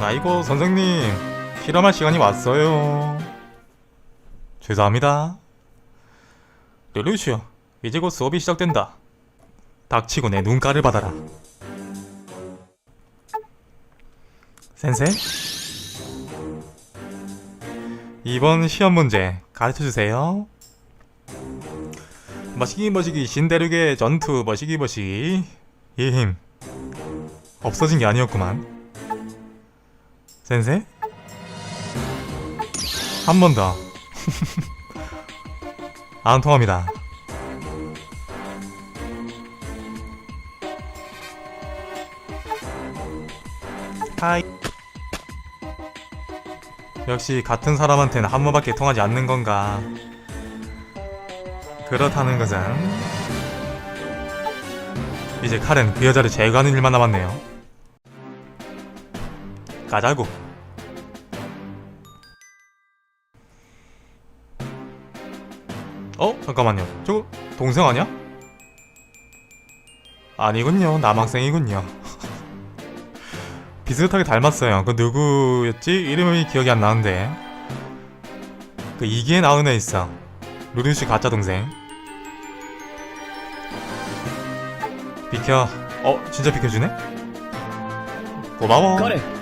아이고 선생님 실험할 시간이 왔어요. 죄송합니다. 르루슈 이제 곧 수업이 시작된다. 닥치고 내 눈가를 받아라. 센세? 이번 시험 문제 가르쳐주세요. 머시기 머시기 신대륙의 전투 머시기 머시기. 이 힘. 없어진 게 아니었구만 센세? 한 번 더. 안 통합니다. 하이. 역시 같은 사람한테는 한 번밖에 통하지 않는 건가. 그렇다는 것은 이제 칼은 그 여자를 제거하는 일만 남았네요. 가자고. 어? 잠깐만요. 저거 동생 아니야? 아니군요. 남학생이군요. 비슷하게 닮았어요. 그 누구였지? 이름이 기억이 안 나는데. 그 이기에 나오는 애 있어. 루루씨 가짜 동생. 비켜. 어, 진짜 비켜주네? 고마워. 彼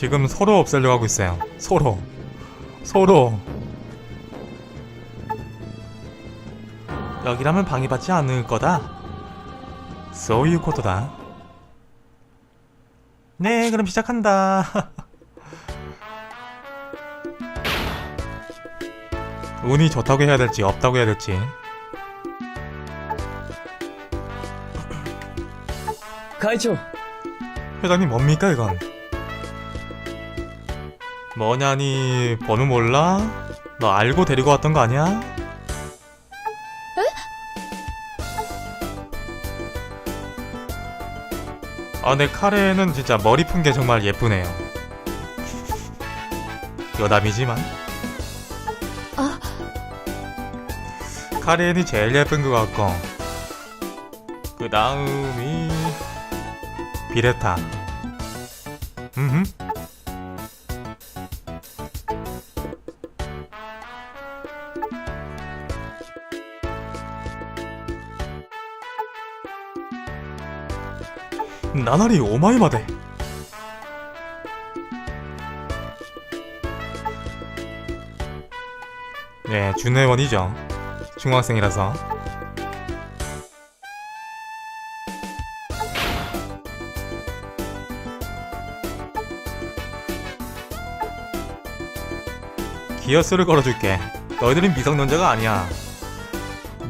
지금 서로 없애려고 하고 있어요. 서로. 서로. 여기라면 방해받지 않을 거다. 소유 코토다. 네, 그럼 시작한다. 운이 좋다고 해야 될지 없다고 해야 될지.会長 회장님 뭡니까 이건? 뭐냐니 번호 몰라? 너 알고 데리고 왔던 거 아니야? 아, 내 카레는 진짜 머리 푼 게 정말 예쁘네요. 여담이지만. 아. 카레는 제일 예쁜 것 같고. 그 다음이 비레타. 오마이마데. 네, 준회원이죠. 중학생이라서. 기어스를 걸어줄게. 너희들은 미성년자가 아니야.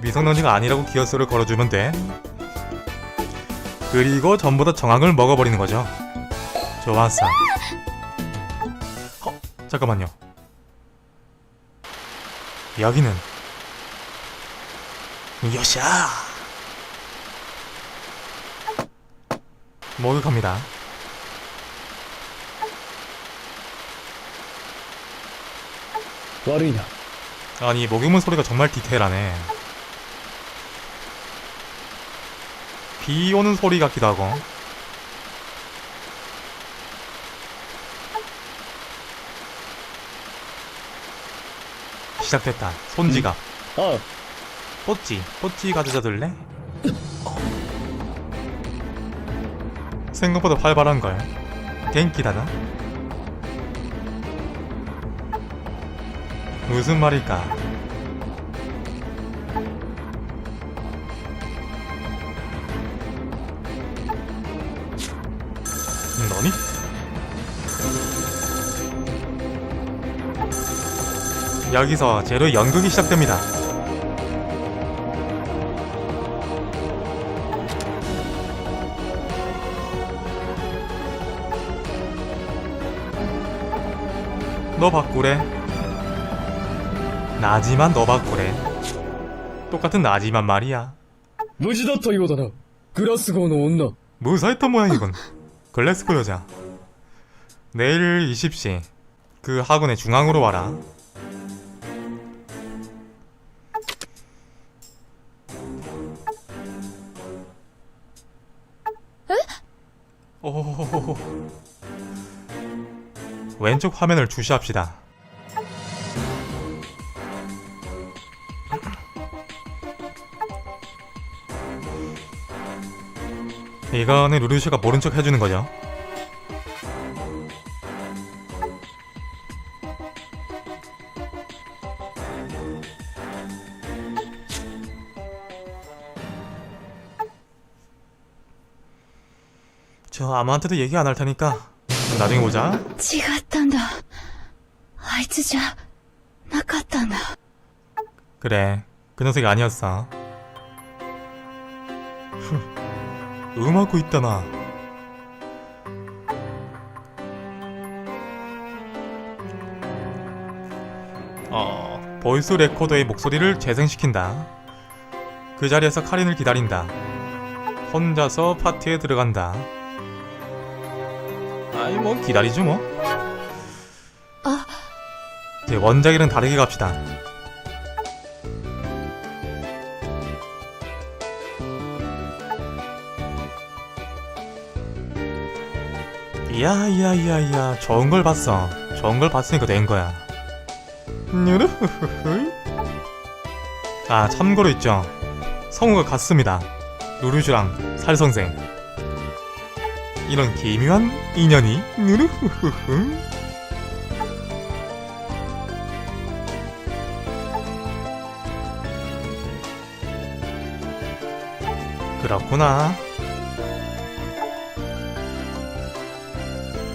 미성년자가 아니라고 기어스를 걸어주면 돼. 그리고 전부 다 정황을 먹어버리는 거죠. 좋았어. 어? 잠깐만요. 여기는 요샤 목욕합니다. 아니 목욕문 소리가 정말 디테일하네. 비 오는 소리 같기도 하고. 시작됐다. 손지갑. ああ 뽀찌. 뽀찌 가져다 줄래? 생각보다 활발한걸. 갱키다나? 무슨 말일까? 너니? 여기서 제로 연극이 시작됩니다. 너 바꾸래. 나지만 너 바꾸래. 똑같은 나지만 말이야. 無事だったようだな。グラスゴーの女。無罪ともや、이건 글래스코 여자. 내일 20시 그 학원의 중앙으로 와라. 오. 왼쪽 화면을 주시합시다. 이거는 루루슈가 모른 척 해주는 거죠. 저 아무한테도 얘기 안 할 테니까 나중에 보자. 違ったんだ。あいつじゃ、なかったんだ。 그래, 그 녀석이 아니었어. 음하고 있다 나. 어, 보이스 레코더의 목소리를 재생시킨다. 그 자리에서 카린을 기다린다. 혼자서 파티에 들어간다. 아이 뭐 기다리죠 뭐. 아. 이제 원작이랑 다르게 갑시다. 야 이야 이야 이야 좋은 걸 봤어. 좋은 걸 봤으니까 된 거야. 아 참고로 있죠. 성우가 같습니다. 루루즈랑 살선생. 이런 기묘한 인연이 누르흐흐흐 그렇구나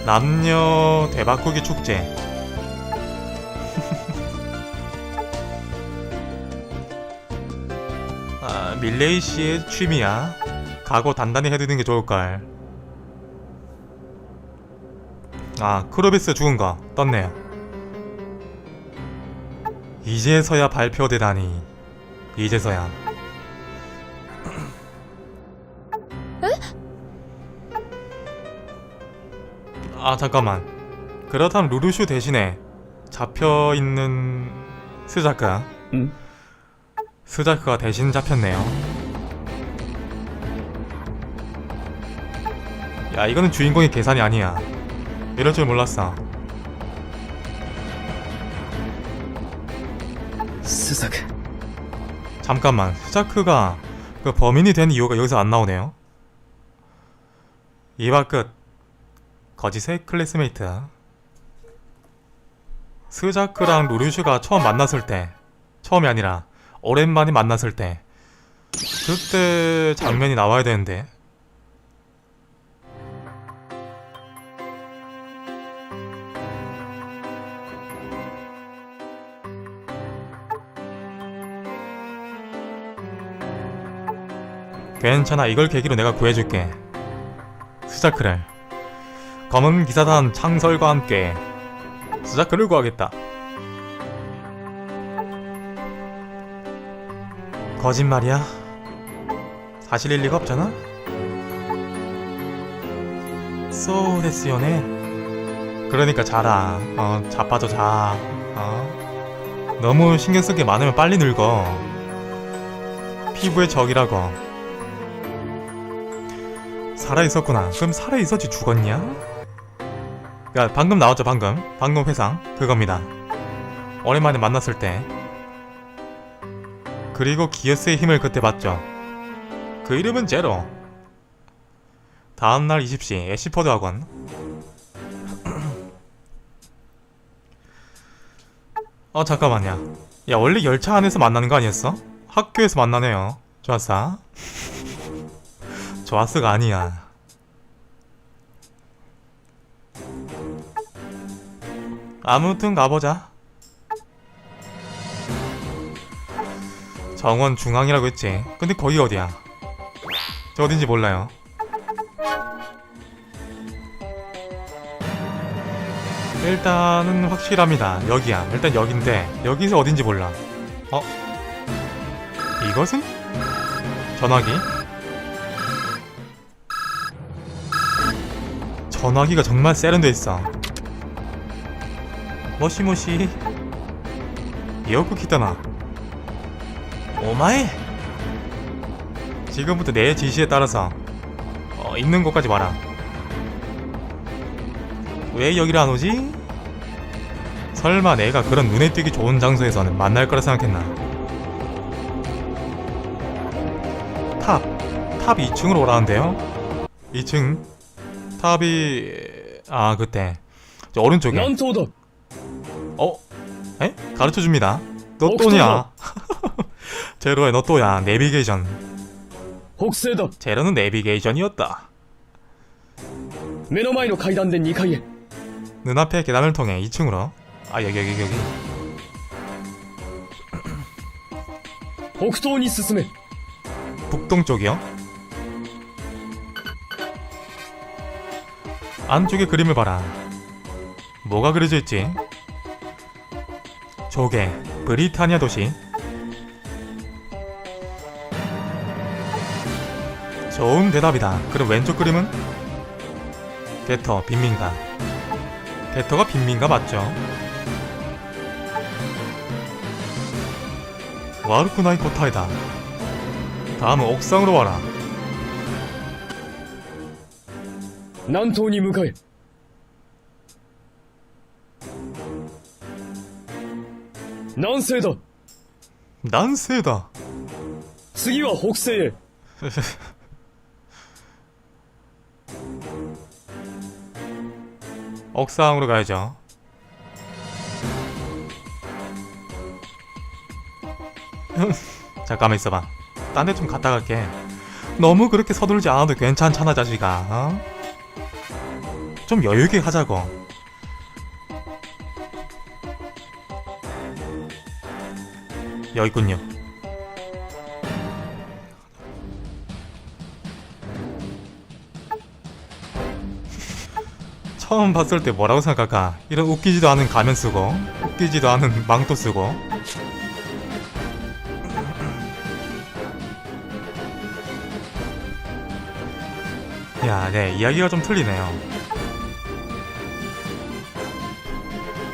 남녀 대바꾸기 축제. 아, 밀레이 씨의 취미야. 각오 단단히 해두는 게 좋을걸. 아, 크로비스 죽은 거 떴네요. 이제서야 발표되다니. 이제서야. 아 잠깐만. 그렇다면 루루슈 대신에 잡혀있는 스자크 응? 스자크가 대신 잡혔네요. 야 이거는 주인공의 계산이 아니야. 이럴 줄 몰랐어. 스자크. 잠깐만 스자크가 그 범인이 된 이유가 여기서 안 나오네요? 이바 끝. 거짓의 클래스메이트 스자크랑 루루슈가 처음 만났을 때 처음이 아니라 오랜만에 만났을 때 그때 장면이 나와야 되는데. 괜찮아 이걸 계기로 내가 구해줄게. 스자크를 검은 기사단 창설과 함께 스자크를 구하겠다. 거짓말이야? 사실일 리가 없잖아? 소데스요네 그러니까 자라. 어 자빠져 자. 어? 너무 신경 쓸게 많으면 빨리 늙어. 피부의 적이라고. 살아 있었구나. 그럼 살아 있었지 죽었냐? 야, 방금 나왔죠, 방금. 방금 회상. 그겁니다. 오랜만에 만났을 때. 그리고 기어스의 힘을 그때 봤죠. 그 이름은 제로. 다음날 20시, 애쉬포드 학원. 어, 잠깐만요. 야, 원래 열차 안에서 만나는 거 아니었어? 학교에서 만나네요. 좋았어. 좋았어가 아니야. 아무튼 가보자. 정원 중앙이라고 했지. 근데 거기 어디야? 저 어딘지 몰라요. 일단은 확실합니다. 여기야. 일단 여긴데 여기서 어딘지 몰라. 어? 이것은? 전화기? 전화기가 정말 세련돼 있어. 모시모시. 이어쿠 키타나. 오마에. 지금부터 내 지시에 따라서 어, 있는 곳까지 와라. 왜 여기를 안 오지? 설마 내가 그런 눈에 띄기 좋은 장소에서는 만날 거라 생각했나? 탑, 탑 2층으로 오라는데요? 2층 탑이 아 그때 저 오른쪽에 南東だ 어? 에? 가르쳐 줍니다. 너 어, 또냐? 제로야 너 또야 내비게이션. 北西だ 제로는 내비게이션이었다. 目の前の階段で2階へ 눈앞의 계단을 통해 2층으로. 아 여기 여기 여기. 北東に進め 북동쪽이요? 안쪽에 그림을 봐라. 뭐가 그려져 있지? 조개, 브리타니아 도시, 좋은 대답이다. 그럼 왼쪽 그림은? 개터, 빈민가. 개터가 빈민가 맞죠? 와르쿠나이 코타이다. 다음은 옥상으로 와라. 난토니 무가에 南西だ 난세다. 次は北西へ 옥상으로 가야죠. 잠깐만 있어봐. 딴 데 좀 갔다 갈게. 너무 그렇게 서두르지 않아도 괜찮잖아, 자식아. 어? 좀 여유있게 하자고. 여기 있군요. 처음 봤을 때 뭐라고 생각할까? 이런 웃기지도 않은 가면 쓰고, 웃기지도 않은 망토 쓰고. 야, 네, 이야기가 좀 틀리네요.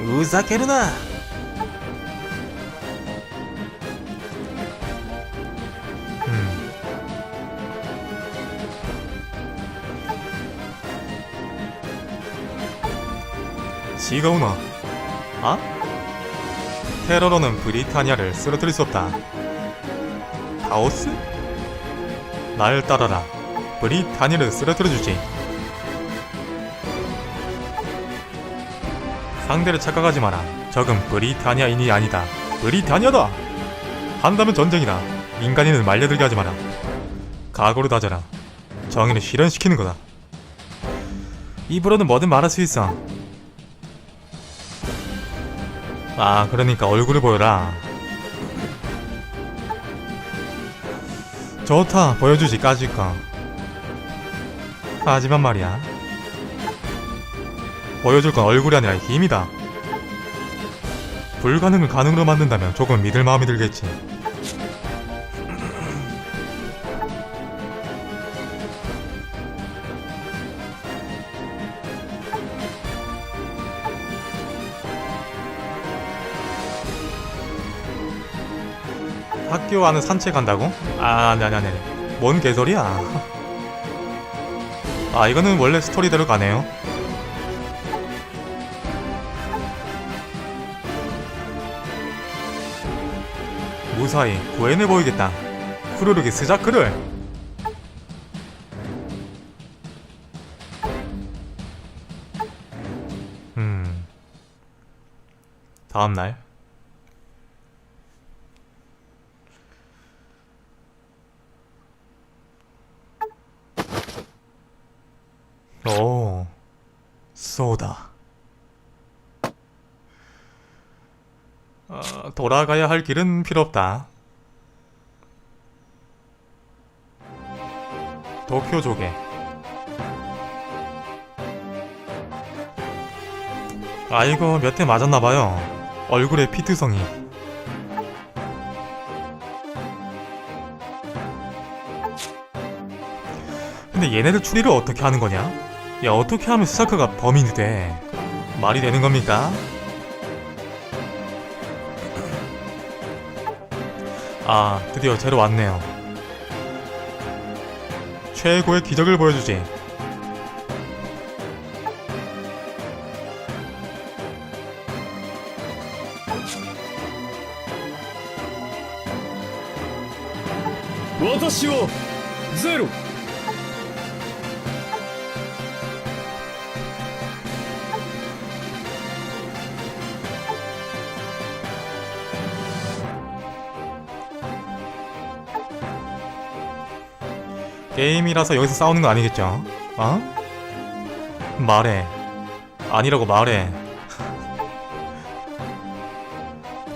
우사케르나! 지가우나. 아? 테러로는 브리타니아를 쓰러뜨릴 수 없다. 다오스? 날 따라라. 브리타니아를 쓰러뜨려주지. 상대를 착각하지 마라. 적은 브리타니아인이 아니다. 브리타니아다! 한다면 전쟁이다. 인간인을 말려들게 하지 마라. 각오를 다져라. 정의는 실현시키는 거다. 입으로는 뭐든 말할 수 있어. 아, 그러니까 얼굴을 보여라. 좋다, 보여주지, 까짓 거. 하지만 말이야. 보여줄 건 얼굴이 아니라 힘이다. 불가능을 가능으로 만든다면 조금 믿을 마음이 들겠지. 안에 산책한다고? 아, 네네네. 뭔 개소리야? 아, 이거는 원래 스토리대로 가네요. 무사히 구해내 보이겠다. 후루룩이 스자크를. 음. 다음 날. 오, 쏘다. 어, 돌아가야 할 길은 필요 없다. 도쿄 조개. 아이고 몇대 맞았나봐요 얼굴에 피투성이 근데 얘네들 추리를 어떻게 하는 거냐? 야 어떻게 하면 스타크가 범인이 돼? 말이 되는 겁니까? 아 드디어 제로 왔네요. 최고의 기적을 보여주지 게임이라서 여기서 싸우는 거 아니겠죠? 어? 말해. 아니라고 말해.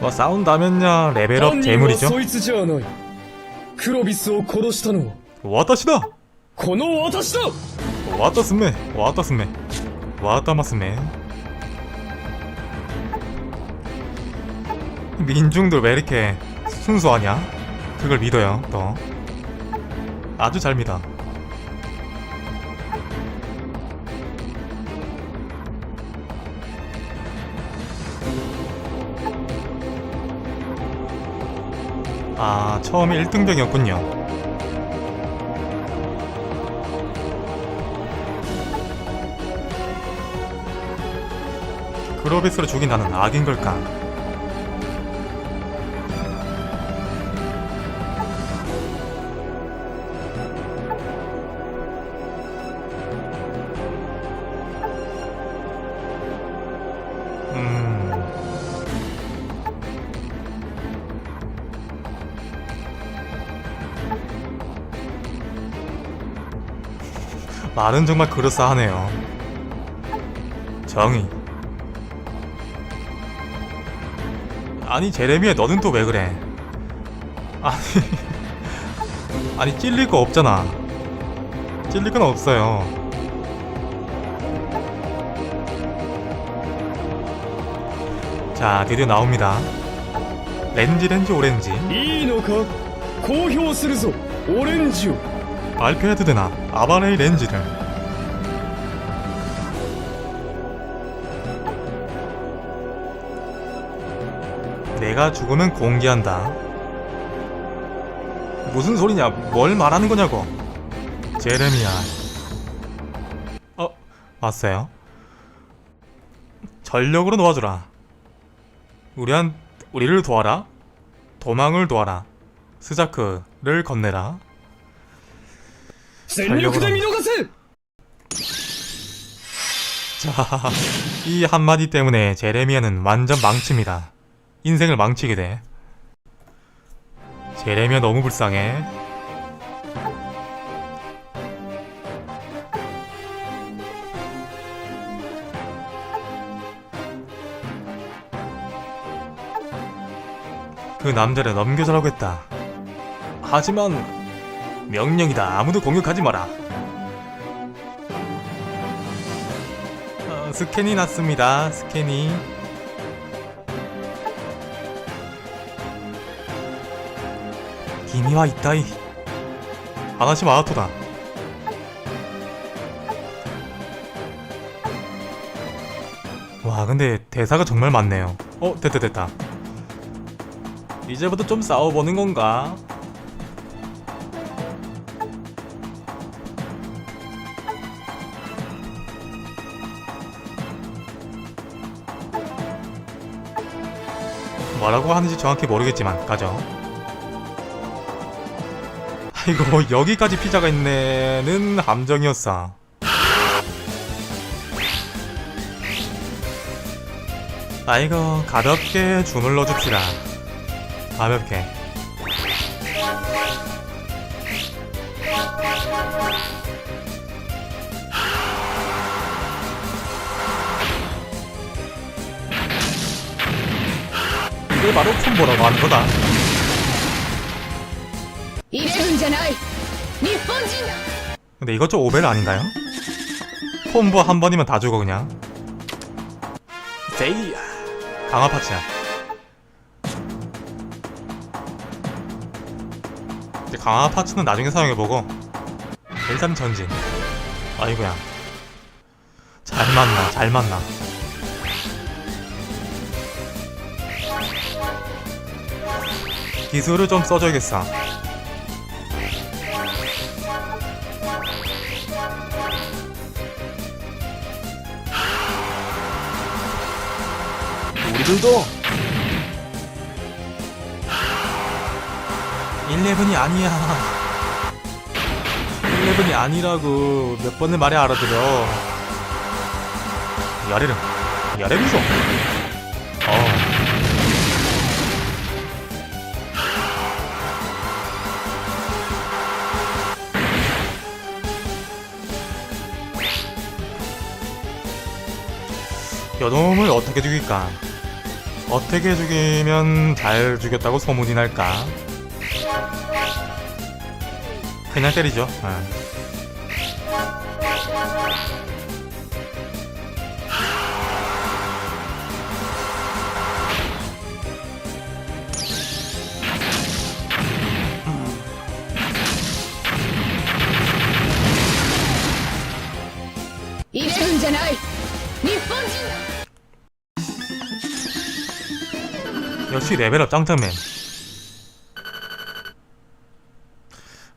뭐 싸운다면야 레벨업 재물이죠. 私だ 왔다스메, 왔다스메, 왔다마스메. 민중들 왜 이렇게 순수하냐? 그걸 믿어요, 또. 아주 잘 믿어. 아, 처음에 1등병이었군요. 그로비스를 죽인 나는 악인 걸까? 말은 정말 그럴싸하네요. 정이. 아니 제레미야 너는 또 왜 그래? 아니 아니 찔릴 거 없잖아. 찔릴 건 없어요. 자 드디어 나옵니다. 렌즈 렌즈 오렌지. 이노가 고효스르소 오렌지. 발표해도 되나? 아바레이 렌지를 내가 죽으면 공개한다. 무슨 소리냐? 뭘 말하는 거냐고? 제레미야. 어, 왔어요. 전력으로 놓아주라. 우리한 우리를 도와라. 도망을 도와라. 스자크를 건네라. 자, 이 한마디 때문에 제레미아는 완전 망칩니다. 인생을 망치게 돼. 제레미아 너무 불쌍해. 그 남자를 넘겨주라고 했다. 하지만 명령이다. 아무도 공격하지 마라. 어, 스캔이 났습니다. 스캔이. 기미와 이따이. 하나씩 마하토다. 와, 근데 대사가 정말 많네요. 어, 됐다, 됐다. 이제부터 좀 싸워보는 건가? 뭐라고 하는지 정확히 모르겠지만 가죠. 아이고 여기까지 피자가 있네는 함정이었어. 아이고 가볍게 주물러 줍시다. 가볍게. 이게 바로 콤보라고 하는 거다. 근데 이것 좀 오벨 아닌가요? 콤보 한 번이면 다 죽어 그냥. 세이 강화 파츠야. 이제 강화 파츠는 나중에 사용해보고 일단 전진. 아이고야. 잘 맞나 잘 맞나. 기술을 좀 써줘야겠어. 우리들도 11이 아니야. 11이 아니라고 몇 번을 말해 알아들어 야레름 야레미소 여놈을 어떻게 죽일까? 어떻게 죽이면 잘 죽였다고 소문이 날까? 그냥 때리죠. 아. 역시 레벨업 짱짱맨.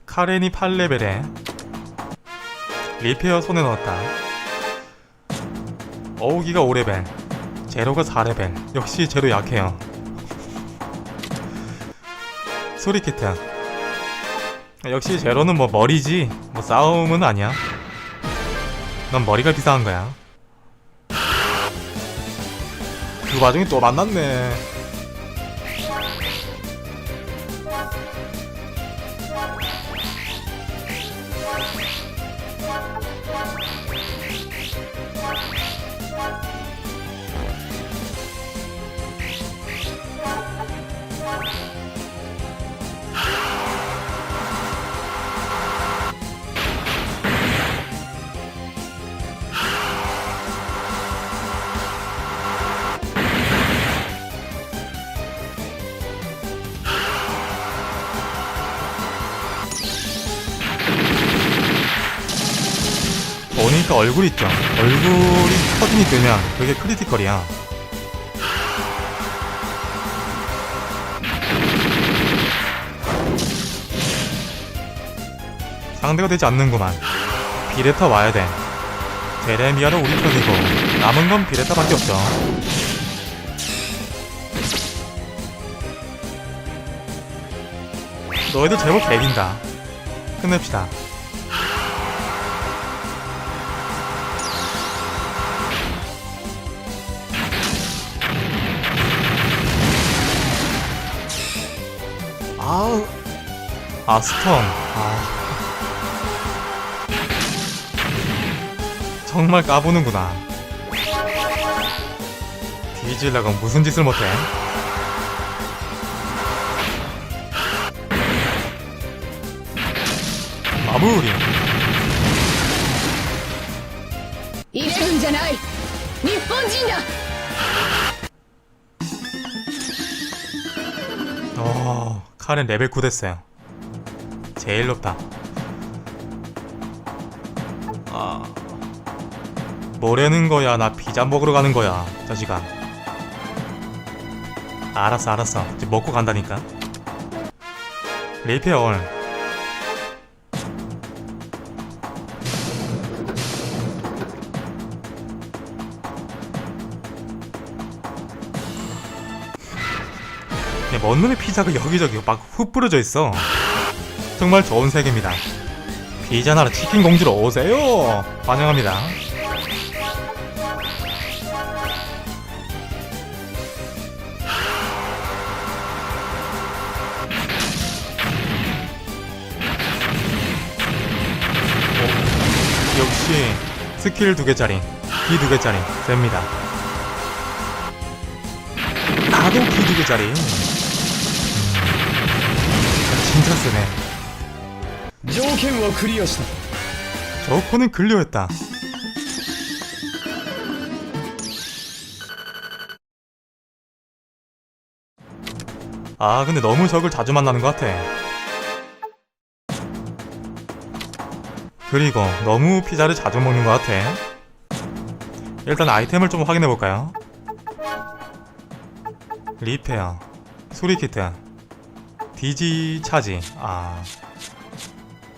카렌이 8레벨에 리페어 손에 넣었다. 어우기가 5레벨, 제로가 4레벨. 역시 제로 약해요. 소리키트. 역시 제로는 뭐 머리지, 뭐 싸움은 아니야. 넌 머리가 비상한 거야. 그 와중에 또 만났네. 보니까 얼굴 있죠. 얼굴이 커진이 뜨면 그게 크리티컬이야. 상대가 되지 않는구만. 비레타 와야 돼. 제레미아는 우리 편이고 남은 건 비레타밖에 없죠. 너희들 제법 개긴다. 끝냅시다. 아우 아 스턴 아 정말 까부는구나 뒤질라고 무슨 짓을 못해 마무리 イレブンじゃない日本人だ 어 카렌 레벨 9 됐어요. 제일 높다. 아. 뭐라는 거야. 나 피자 먹으러 가는 거야. 자식아 알았어 알았어. 이제 먹고 간다니까. 레이페어 얼 네, 먼 놈의 피자가 여기저기 막 흩 뿌려져 있어. 정말 좋은 색입니다. 피자 나라 치킨 공주로 오세요. 환영합니다. 오, 역시 스킬 두 개짜리, 키두 개짜리 셉니다. 나도 키두 개짜리. 샷을 쓰네. 조건을 클리어시다. 조건은 클리어했다. 아 근데 너무 적을 자주 만나는 것 같아. 그리고 너무 피자를 자주 먹는 것 같아. 일단 아이템을 좀 확인해볼까요? 리페어, 수리키트, 디지 차지 아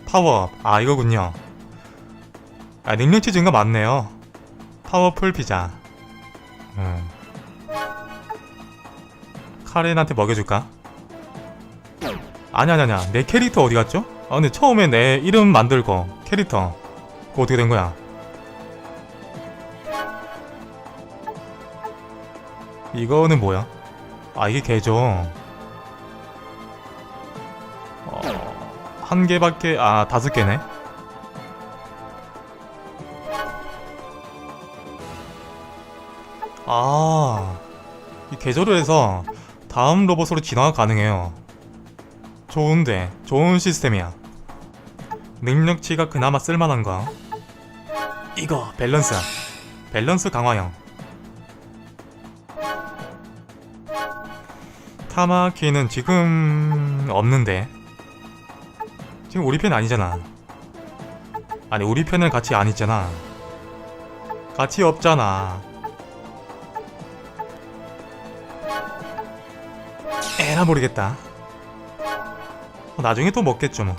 파워업 아 이거군요 아 능력치 증가 맞네요 파워풀 피자 음. 카렌한테 먹여줄까? 아냐 아냐 아냐 내 캐릭터 어디 갔죠? 아 근데 처음에 내 이름 만들고 캐릭터 그거 어떻게 된 거야? 이거는 뭐야? 아 이게 개죠 어, 한 개밖에 아 다섯 개네 아, 이 개조를 해서 다음 로봇으로 진화가 가능해요. 좋은데, 좋은 시스템이야. 능력치가 그나마 쓸만한가? 이거, 밸런스. 밸런스 강화형. 타마키는 지금 없는데. 지금 우리 편 아니잖아. 아니, 우리 편은 같이 안 있잖아. 같이 없잖아. 에라 모르겠다. 어, 나중에 또 먹겠죠 뭐.